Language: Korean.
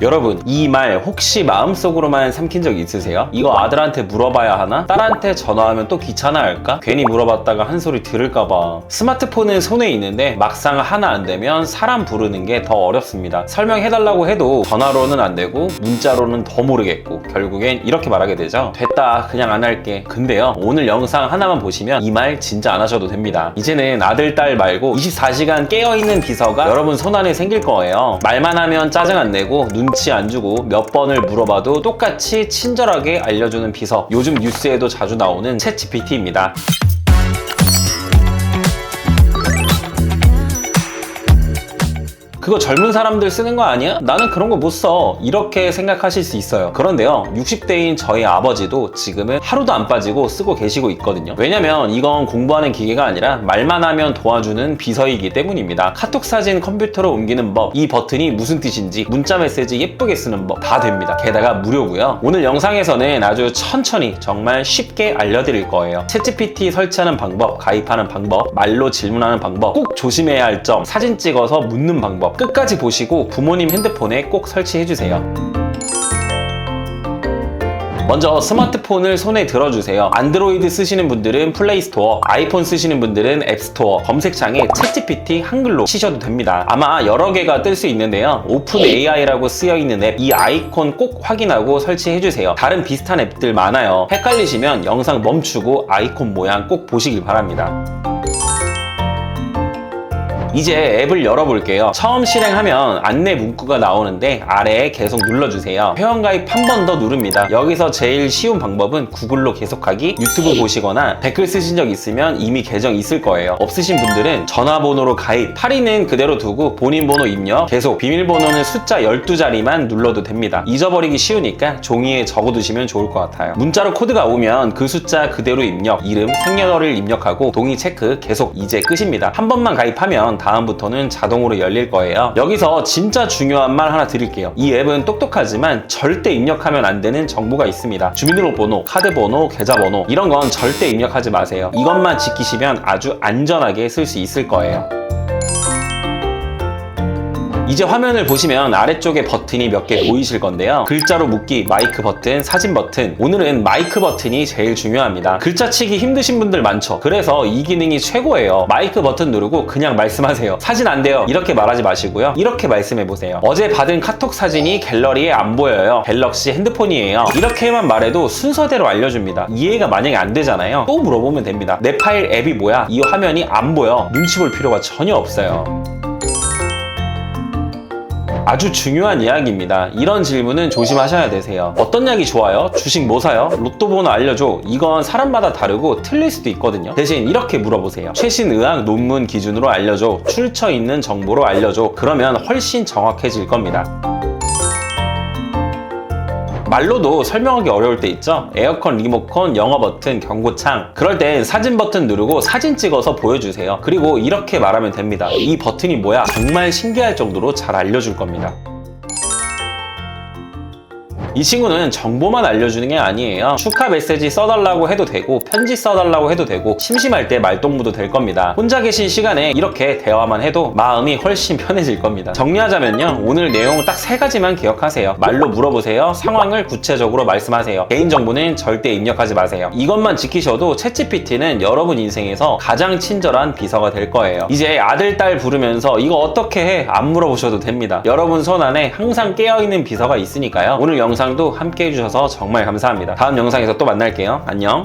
여러분 이 말 혹시 마음속으로만 삼킨 적 있으세요? 이거 아들한테 물어봐야 하나? 딸한테 전화하면 또 귀찮아 할까? 괜히 물어봤다가 한 소리 들을까봐 스마트폰은 손에 있는데 막상 하나 안 되면 사람 부르는 게 더 어렵습니다 설명해달라고 해도 전화로는 안 되고 문자로는 더 모르겠고 결국엔 이렇게 말하게 되죠 됐다 그냥 안 할게 근데요 오늘 영상 하나만 보시면 이 말 진짜 안 하셔도 됩니다 이제는 아들 딸 말고 24시간 깨어있는 비서가 여러분 손안에 생길 거예요 말만 하면 짜증 안 내고 눈치 안 주고 몇 번을 물어봐도 똑같이 친절하게 알려주는 비서. 요즘 뉴스에도 자주 나오는 챗 GPT입니다 그거 젊은 사람들 쓰는 거 아니야? 나는 그런 거 못 써. 이렇게 생각하실 수 있어요. 그런데요, 60대인 저희 아버지도 지금은 하루도 안 빠지고 쓰고 계시고 있거든요. 왜냐면 이건 공부하는 기계가 아니라 말만 하면 도와주는 비서이기 때문입니다. 카톡 사진 컴퓨터로 옮기는 법, 이 버튼이 무슨 뜻인지, 문자 메시지 예쁘게 쓰는 법 다 됩니다. 게다가 무료고요. 오늘 영상에서는 아주 천천히 정말 쉽게 알려드릴 거예요. 챗GPT 설치하는 방법, 가입하는 방법, 말로 질문하는 방법, 꼭 조심해야 할 점, 사진 찍어서 묻는 방법, 끝까지 보시고 부모님 핸드폰에 꼭 설치해 주세요. 먼저 스마트폰을 손에 들어주세요. 안드로이드 쓰시는 분들은 플레이스토어, 아이폰 쓰시는 분들은 앱스토어, 검색창에 챗GPT 한글로 치셔도 됩니다. 아마 여러 개가 뜰 수 있는데요. 오픈 AI라고 쓰여 있는 앱, 이 아이콘 꼭 확인하고 설치해주세요. 다른 비슷한 앱들 많아요. 헷갈리시면 영상 멈추고 아이콘 모양 꼭 보시길 바랍니다. 이제 앱을 열어볼게요. 처음 실행하면 안내 문구가 나오는데 아래에 계속 눌러주세요. 회원가입 한 번 더 누릅니다. 여기서 제일 쉬운 방법은 구글로 계속하기, 유튜브 보시거나 댓글 쓰신 적 있으면 이미 계정 있을 거예요. 없으신 분들은 전화번호로 가입, 할인은 그대로 두고 본인 번호 입력, 계속 비밀번호는 숫자 12자리만 눌러도 됩니다. 잊어버리기 쉬우니까 종이에 적어두시면 좋을 것 같아요. 문자로 코드가 오면 그 숫자 그대로 입력, 이름, 생년월일 입력하고 동의 체크 계속 이제 끝입니다. 한 번만 가입하면 다음부터는 자동으로 열릴 거예요. 여기서 진짜 중요한 말 하나 드릴게요. 이 앱은 똑똑하지만 절대 입력하면 안 되는 정보가 있습니다. 주민등록번호, 카드번호, 계좌번호 이런 건 절대 입력하지 마세요. 이것만 지키시면 아주 안전하게 쓸 수 있을 거예요. 이제 화면을 보시면 아래쪽에 버튼이 몇 개 보이실 건데요. 글자로 묻기, 마이크 버튼, 사진 버튼. 오늘은 마이크 버튼이 제일 중요합니다. 글자 치기 힘드신 분들 많죠. 그래서 이 기능이 최고예요. 마이크 버튼 누르고 그냥 말씀하세요. 사진 안 돼요. 이렇게 말하지 마시고요. 이렇게 말씀해 보세요. 어제 받은 카톡 사진이 갤러리에 안 보여요. 갤럭시 핸드폰이에요. 이렇게만 말해도 순서대로 알려줍니다. 이해가 만약에 안 되잖아요. 또 물어보면 됩니다. 내 파일 앱이 뭐야? 이 화면이 안 보여. 눈치 볼 필요가 전혀 없어요. 아주 중요한 이야기입니다. 이런 질문은 조심하셔야 되세요. 어떤 약이 좋아요? 주식 뭐 사요? 로또 번호 알려줘. 이건 사람마다 다르고 틀릴 수도 있거든요. 대신 이렇게 물어보세요. 최신 의학 논문 기준으로 알려줘. 출처 있는 정보로 알려줘. 그러면 훨씬 정확해질 겁니다. 말로도 설명하기 어려울 때 있죠? 에어컨 리모컨, 영어 버튼, 경고창. 그럴 땐 사진 버튼 누르고 사진 찍어서 보여주세요. 그리고 이렇게 말하면 됩니다. 이 버튼이 뭐야? 정말 신기할 정도로 잘 알려줄 겁니다. 이 친구는 정보만 알려주는 게 아니에요. 축하 메시지 써달라고 해도 되고 편지 써달라고 해도 되고 심심할 때 말동무도 될 겁니다. 혼자 계신 시간에 이렇게 대화만 해도 마음이 훨씬 편해질 겁니다. 정리하자면요. 오늘 내용 딱 세 가지만 기억하세요. 말로 물어보세요. 상황을 구체적으로 말씀하세요. 개인정보는 절대 입력하지 마세요. 이것만 지키셔도 챗GPT는 여러분 인생에서 가장 친절한 비서가 될 거예요. 이제 아들, 딸 부르면서 이거 어떻게 해? 안 물어보셔도 됩니다. 여러분 손 안에 항상 깨어있는 비서가 있으니까요. 오늘 영상도 함께 해주셔서 정말 감사합니다. 다음 영상에서 또 만날게요. 안녕.